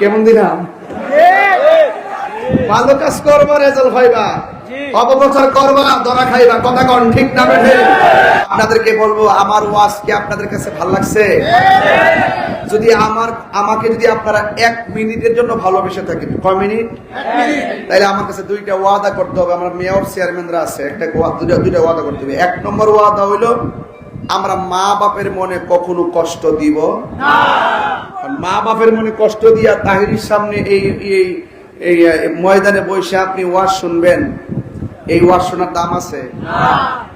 কেমন দিলাম? ভালো কাজ করবা রেজাল্ট পাইবা। অপপ্রচার করবা ধরা খাইবা কথা কন ঠিক না বেঠে। আপনাদেরকে বলব আমার ওয়াজ কি আপনাদের কাছে ভালো লাগছে? যদি আমার আমাকে যদি আপনারা এক মিনিটের জন্য ভালোবেসে থাকেন কয় মিনিট? তাহলে আমার কাছে দুইটা ওয়াদা করতে হবে। আমার মেয়র চেয়ারম্যানরা আছে একটা দুইটা দুইটা ওয়াদা করতে হবে। এক নম্বর ওয়াদা হইল আমরা মা বাপের মনে কখনো কষ্ট দিব? মা বাপের মনে কষ্ট দিয়া তাহিরির সামনে এই এই ময়দানে বসে আপনি ওয়াজ শুনবেন। এই ওয়াজ শোনার দাম আছে?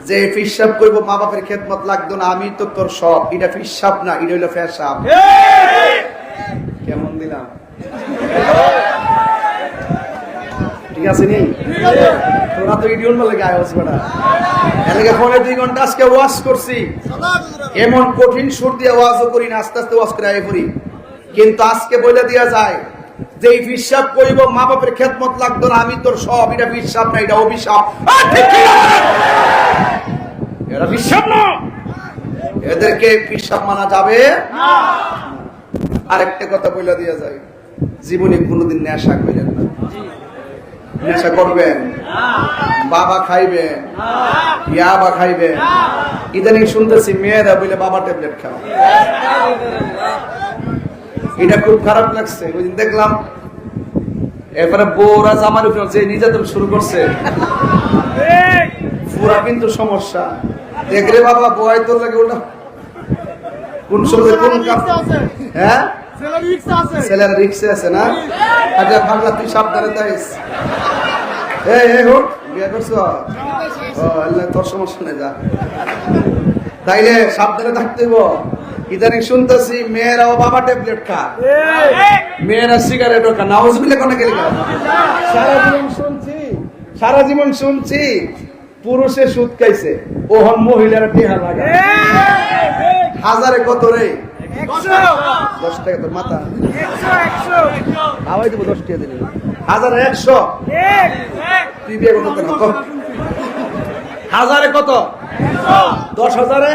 যে ফিসাব করব মা বাপের খেদমত লাগতো না আমি তো তোর সব। এটা ফিসাব না এটা হইল ফেসাব কেমন দিলাম? ঠিক আছে নি? তোরা তো ইডিয়ন বলে গায়ে হচ্ছে বেটা। এলাকা দুই ঘণ্টা আজকে করছি। এমন কঠিন সুর দিয়ে করি না, আস্তে আস্তে করে আয় করি কিন্তু আজকে বলে দেওয়া যায় যে এই বিশ্বাস করিব মা বাপের লাগতো না, আমি তোর সব, এটা বিশ্বাস না, এটা অভিশাপ। না? বিশ্বাস না। এদেরকে বিশ্বাস মানা যাবে আরেকটা কথা বলে দেওয়া যায়, জীবনে কোনোদিন নেশা করেন না নেশা করবেন বাবা খাইবেন ইয়াবা খাইবেন। ইদানিং শুনতেছি মেয়েরা বলে বাবা ট্যাবলেট খাও এটা খুব খারাপ লাগছে ওই দিন দেখলাম এরপরে বউরা জামার উপর যে নির্যাতন শুরু করছে পুরা কিন্তু সমস্যা। দেখরে বাবা বয় তোর লাগে ওটা কোন সময় কোন হ্যাঁ? ছেলেরা রিক্সে আছে। না? আচ্ছা ভাবলা তুই সাবধানে তাইস তোর সমস্যা নেই যা। তাইলে সাবধানে থাকতে ইদানিং শুনতেছি মেয়েরাও বাবা ট্যাবলেট খা মেয়েরা সিগারেট খা নাউজ বিলে কোনে গেলি সারা জীবন শুনছি সারা জীবন শুনছি পুরুষে সুদ খাইছে। ও হন মহিলারা টেহা লাগা। হাজারে কত রে? দশ টাকা তোর মাথা। আওয়াই দেবো দশ টাকা দিলে। হাজারে একশো। তুই বিয়ে কত কেন? কর। হাজারে কত? দশ হাজারে?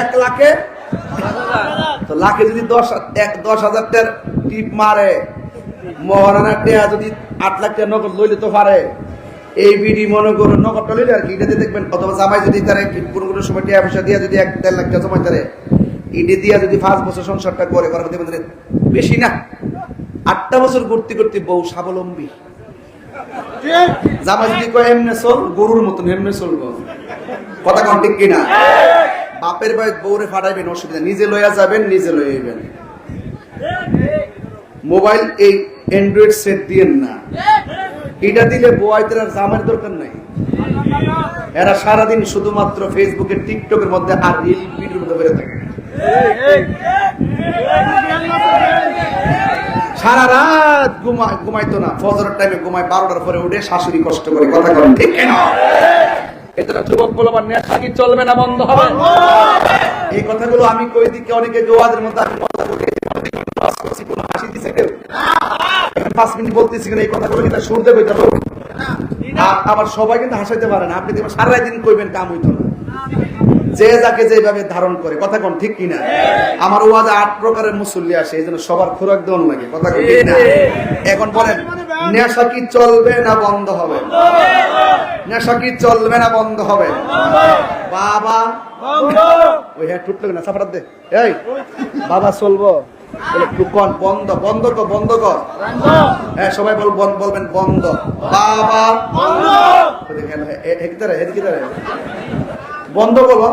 এক লাখে? তো লাখে যদি দশ এক দশ হাজার টাকার টিপ মারে মহারানার টেয়া যদি আট লাখ টাকা নগদ লইলে তো পারে। এই বিডি মনে করুন নগদটা লইলে আর কি? এটাতে দেখবেন অথবা জামাই যদি তারা কোনো কোনো সময় টেয়া পয়সা দিয়ে যদি এক দেড় লাখ টাকা জমাই তারে ইডি দিয়া যদি পাঁচ বছর সংসারটা করে করার মধ্যে বেশি না। আটটা বছর ঘুরতে করতে বউ স্বাবলম্বী। জামা যদি কয় এমনে চল গরুর মতন এমনে চলবো কথা কন ঠিক কিনা? বাপের বাড়ি বউরে ফাটাইবেন অসুবিধা নিজে লইয়া যাবেন নিজে লইয়া যাবেন মোবাইল এই অ্যান্ড্রয়েড সেট দিয়েন না। এটা দিলে বউয়াইদের আর জামের দরকার নাই। এরা সারাদিন শুধুমাত্র ফেসবুকে টিকটকের মধ্যে আর রিল ভিডিওর মধ্যে বেড়ে থাকে। সারা রাত ঘুমায় ঘুমাইতো না। ফজরের টাইমে ঘুমায় বারোটার পরে উঠে শাশুড়ি কষ্ট করে কথা করেন ঠিক কেন এটা যুবক বলবার নেশা কি চলবে না বন্ধ হবে। এই কথাগুলো আমি কই দিকে অনেকে জোয়াদের আমি হাসি দিছে কেউ? পাঁচ মিনিট বলতেছি কিনা এই কথাগুলো কিন্তু শুনতে কইতে হবে আর আবার সবাই কিন্তু হাসাইতে পারে না। আপনি সারা দিন কইবেন কাম হইতো না। যে যাকে যেভাবে ধারণ করে কথা কোন ঠিক কিনা? আমার ওয়াজে আট প্রকারের মুসল্লি আসে এই জন্য সবার খোরাক দেওয়ান লাগে কথা কোন ঠিক না? এখন বলেন নেশা কি চলবে না বন্ধ হবে? নেশা কি চলবে না বন্ধ হবে? বাবা। ওই হ্যাঁ টুটলো না সাফার দে। এই বাবা চলবো। কন বন্ধ বন্ধ কর বন্ধ কর। হ্যাঁ সবাই বল বল- বলবেন বন্ধ। বাবা। এ- এদিকে এদিকে। বন্ধ বলো।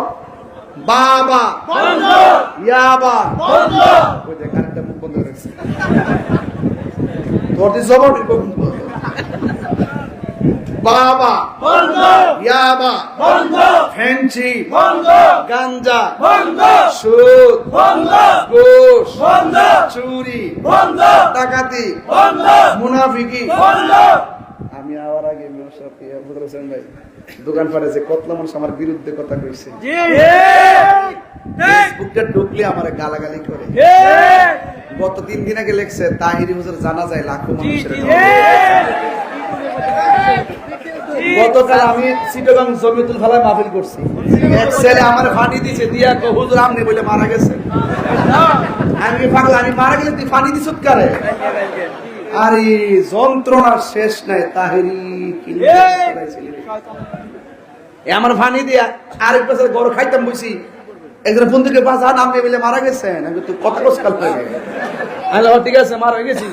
বাবা। ইয়াবা ওই দেখ আরেকটা মুখ বন্ধ করেছে তোর দিয়ে জবর বন্ধ। বাবা। ইয়াবা ফ্যান্সি গাঞ্জা। সুদ। ঘুষ। চুরি। ডাকাতি। মুনাফিকি। আমি আবার আগে মেয়র সাহেব ফজল ভাই দোকান পারে যে কতলা মানুষ আমার বিরুদ্ধে কথা কইছে। ফেসবুকে ঢুকলে আমার গালাগালি করে। গত তিন দিন আগে লেখছে তাহিরি হুজুর জানা যায় লাখো মানুষের গতকাল আমি চিটগাং জমিতুল ফালায় মাহফিল করছি। এক ছেলে আমার ফাটি দিছে দিয়া কো হুজুর আমনি বলে মারা গেছে আমি পাগল? আমি মারা গেলে তুই পানি দিছত কারে? আরে যন্ত্রণার শেষ নাই তাহেরি আমার ফানি দিয়া আরেক বছর গরু খাইতাম বুঝছি। একজন বন্ধুকে বাঁচা নাম মিলে মারা গেছেন। আমি তুই কত কষ্ট হয়ে গেছে। আমি ঠিক আছে মারা গেছি।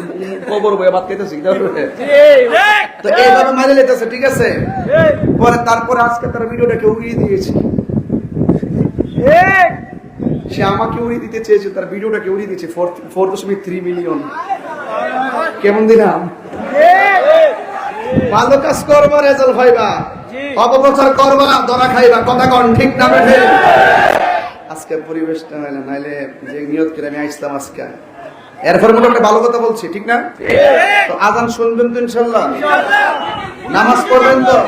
কবর বয়ে ভাত খাইতেছি তো এইভাবে মারে লেতেছে ঠিক আছে? পরে তারপরে আজকে তার ভিডিওটাকে উড়িয়ে দিয়েছে। সে আমাকে উড়িয়ে দিতে চেয়েছে তার ভিডিওটাকে উড়িয়ে দিয়েছে ফোর দশমিক থ্রি মিলিয়ন কেমন দিলাম? ভালো কাজ করবা রেজাল্ট পাইবা। অপপ্রচার করবা না ধরা খাইবা কথা কন ঠিক না বেঠে? আজকে পরিবেশটা নাইলে নাইলে যে নিয়ত করে আমি আসলাম আজকে। এরপর মোটামুটি ভালো কথা বলছি ঠিক না? তো আজান শুনবেন তো ইনশাল্লাহ। নামাজ পড়বেন তো?